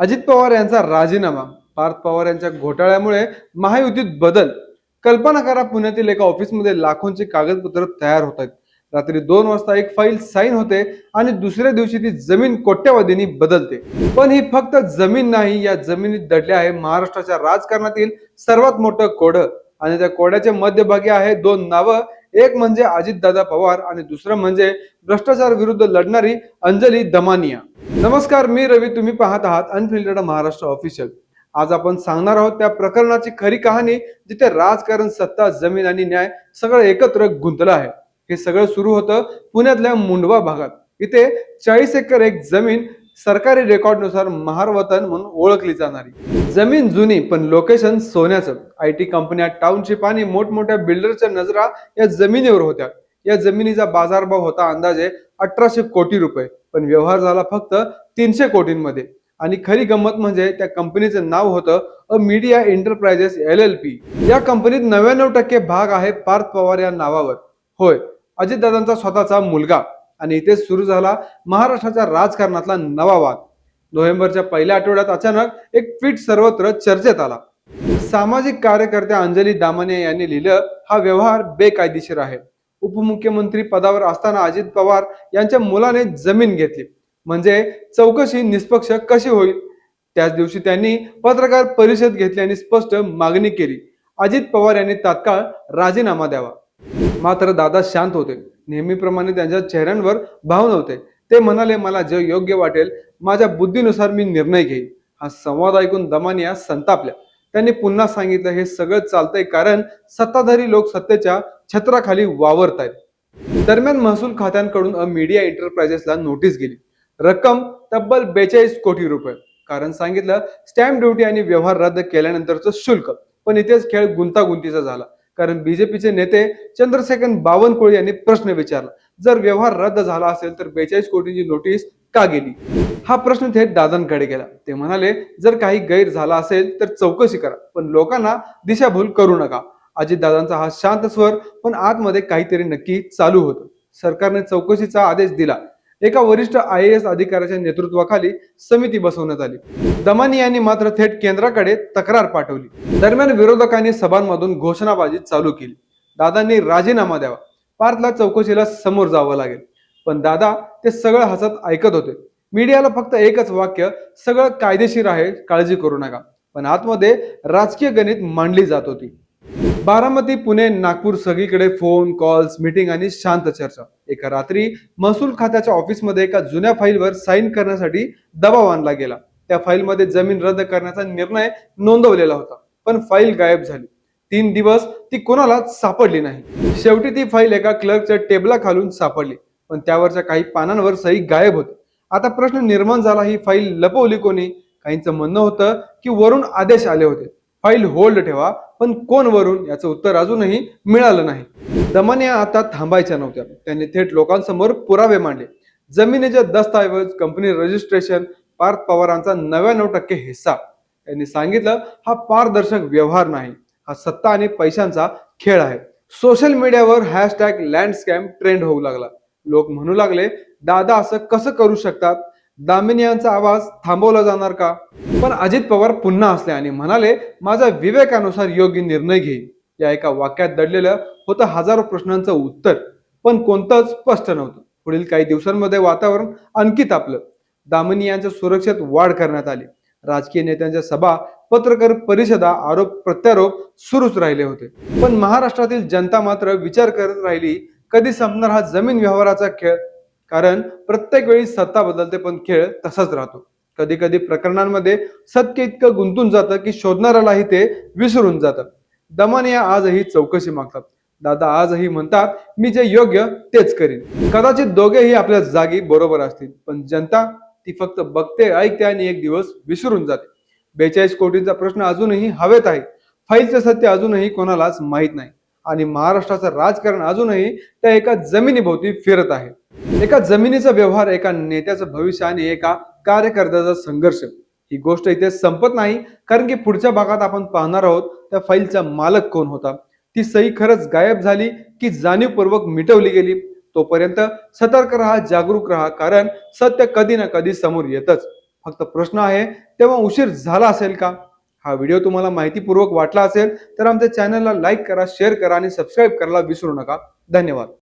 अजित पवार यांचा राजीनामा. पार्थ पवार यांच्या घोटाळ्यामुळे महायुतीत बदल. कल्पना करा पुण्यातील एका ऑफिसमध्ये लाखोंची कागदपत्र तयार होत आहेत रात्री दोन वाजता एक फाईल साईन होते आणि दुसऱ्या दिवशी ती जमीन कोट्यवधींनी बदलते. पण ही फक्त जमीन नाही या जमिनीत दडले आहे महाराष्ट्राच्या राजकारणातील सर्वात मोठं कोडं. आणि त्या कोड्याच्या मध्यभागी आहे दोन नावं. एक म्हणजे अजितदादा पवार आणि दुसरं म्हणजे भ्रष्टाचार विरुद्ध लढणारी अंजली दमानिया. नमस्कार मी रवी. तुम्ही पाहत आहात अनफिल्टर्ड महाराष्ट्र ऑफिशियल आज आपण सांगणार आहोत त्या प्रकरणाची खरी कहाणी जिथे राजकारण सत्ता जमीन आणि न्याय सगळं एकत्र गुंतलं आहे. हे सगळं सुरू होतं पुण्यातल्या मुंडवा भागात. इथे चाळीस एकर एक जमीन सरकारी रेकॉर्डनुसार महारवतन म्हणून ओळखली जाणारी. जमीन जुनी पण लोकेशन सोन्याचं. आय टी कंपन्या टाउनशिप आणि मोठमोठ्या बिल्डरच्या नजरा या जमिनीवर होत्या. या जमिनीचा बाजारभाव होता अंदाजे अठराशे कोटी रुपये. पण व्यवहार झाला फक्त तीनशे कोटींमध्ये. आणि खरी गंमत म्हणजे त्या कंपनीचं नाव होतं a media enterprises L L P. या कंपनीत नव्याण्णव टक्के भाग आहे पार्थ पवार या नावावर. होय अजितदादांचा स्वतःचा मुलगा. आणि इथे सुरू झाला महाराष्ट्राच्या राजकारणातला नवा वाद. नोव्हेंबरच्या पहिल्या आठवड्यात अचानक एक ट्विट सर्वत्र चर्चेत आला. सामाजिक कार्यकर्त्या अंजली दामाने यांनी लिहिलं हा व्यवहार बेकायदेशीर आहे. उपमुख्यमंत्री पदावर असताना अजित पवार यांच्या मुलाने जमीन घेतली. म्हणजे चौकशी निष्पक्ष कशी होईल? त्याच दिवशी त्यांनी पत्रकार परिषद घेतली आणि स्पष्ट मागणी केली. अजित पवार यांनी तात्काळ राजीनामा द्यावा. मात्र दादा शांत होते. नेहमीप्रमाणे त्यांच्या चेहऱ्यांवर भाव नव्हते. ते म्हणाले मला जे योग्य वाटेल माझ्या बुद्धीनुसार मी निर्णय घेईन. हा संवाद ऐकून दमानिया संतापल्या. त्यांनी पुन्हा सांगितलं हे सगळं चालतंय कारण सत्ताधारी लोक सत्तेच्या छत्राखाली वावरत आहेत दरम्यान महसूल खात्यांकडून अ मीडिया एंटरप्राइजेसला नोटीस गेली. रक्कम तब्बल बेचाळीस कोटी रुपये. कारण सांगितलं स्टॅम्प ड्युटी आणि व्यवहार रद्द केल्यानंतरचं शुल्क. पण इथेच खेळ गुंतागुंतीचा झाला. कारण बीजेपीचे नेते चंद्रशेखर बावनकुळे यांनी प्रश्न विचारला जर व्यवहार रद्द झाला असेल तर बेचाळीस कोटींची नोटीस का गेली? हा प्रश्न थेट दादांकडे गेला. ते म्हणाले जर काही गैर झाला असेल तर चौकशी करा पण लोकांना दिशाभूल करू नका. अजितदादांचा हा शांत स्वर पण आतमध्ये काहीतरी नक्की चालू होतं. सरकारने चौकशीचा आदेश दिला. एका वरिष्ठ आय एस अधिकाऱ्याच्या नेतृत्वाखाली समिती बसवण्यात आली. दमानी यांनी मात्र थेट केंद्राकडे तक्रार पाठवली. दरम्यान विरोधकांनी सभांमधून घोषणाबाजी चालू केली. दादांनी राजीनामा द्यावा. पार्थला चौकशीला समोर जावं लागेल. पण दादा ते सगळं हसत ऐकत होते. मीडियाला फक्त एकच वाक्य सगळं कायदेशीर आहे काळजी करू नका. पण आतमध्ये राजकीय गणित मांडली जात होती. बारामती पुणे नागपूर सगळीकडे फोन कॉल्स मीटिंग आणि शांत चर्चा. एका रात्री महसूल खात्याच्या ऑफिसमध्ये एका जुन्या फाईलवर साईन करण्यासाठी दबाव आणला गेला. त्या फाईलमध्ये जमीन रद्द करण्याचा निर्णय नोंदवलेला होता. पण फाईल गायब झाली. तीन दिवस ती कोणालाच सापडली नाही. शेवटी ती फाईल एका क्लर्कच्या टेबला खालून सापडली. पण त्यावरच्या काही पानांवर सही गायब होती. आता प्रश्न निर्माण झाला ही फाईल लपवली कोणी? काहींचं म्हणणं होतं की वरून आदेश आले होते. फाईल होल्ड ठेवा पण कोण वरून? याचं उत्तर अजूनही मिळालं नाही. दमाने आता थांबायच्या नव्हत्या. त्यांनी थेट लोकांसमोर पुरावे मांडले. जमिनीचे दस्तऐवज कंपनी रजिस्ट्रेशन पार्थ पवारांचा नव्याण्णव टक्के हिस्सा. त्यांनी सांगितलं हा पारदर्शक व्यवहार नाही. हा सत्ता आणि पैशांचा खेळ आहे. सोशल मीडियावर हॅशटॅग लँड स्कॅम ट्रेंड होऊ लागला. लोक म्हणू लागले दादा असं कसं करू शकतात? दामिनी यांचा आवाज थांबवला जाणार का? पण अजित पवार पुन्हा असले आणि म्हणाले माझा विवेकानुसार योग्य निर्णय घेईन या एका वाक्यात दडलेलं होतं हजारो प्रश्नांचं उत्तर पण कोणतंच स्पष्ट नव्हतं. पुढील काही दिवसांमध्ये वातावरण आणखी तापलं दामिनी यांच्या सुरक्षेत वाढ करण्यात आली. राजकीय नेत्यांच्या सभा पत्रकार परिषदा आरोप प्रत्यारोप सुरूच राहिले होते. पण महाराष्ट्रातील जनता मात्र विचार करत राहिली कधी संपणार हा जमीन व्यवहाराचा खेळ? कारण प्रत्येक वेळी सत्ता बदलते पण खेळ तसाच राहतो. कधी कधी प्रकरणांमध्ये सत्य इतकं गुंतून जातं की शोधणाऱ्यालाही ते विसरून जातं. दमानिया आजही चौकशी मागतात. दादा आजही म्हणतात मी जे योग्य तेच करीन. कदाचित दोघेही आपल्या जागी बरोबर असतील पण जनता ती फक्त बघते ऐकते आणि एक दिवस विसरून जाते. बेचाळीस कोटींचा प्रश्न अजूनही हवेत आहे. फाईलचे सत्य अजूनही कोणालाच माहीत नाही. आणि महाराष्ट्राचं राजकारण अजूनही त्या एका जमिनीभोवती फिरत आहे. एका जमिनीचा व्यवहार एका नेत्याचं भविष्य आणि एका कार्यकर्त्याचा संघर्ष. ही गोष्ट इथे संपत नाही कारण की पुढच्या भागात आपण पाहणार आहोत त्या फाईलचा मालक कोण होता? ती सही खरंच गायब झाली की जाणीवपूर्वक मिटवली गेली? तोपर्यंत सतर्क राहा जागरूक राहा कारण सत्य कधी ना कधी समोर येतच. फक्त प्रश्न आहे तेव्हा उशीर झाला असेल का? हा व्हिडिओ तुम्हाला माहितीपूर्वक वाटला असेल तर आमच्या चॅनलला लाईक करा शेअर करा आणि सबस्क्राईब करायला विसरू नका. धन्यवाद.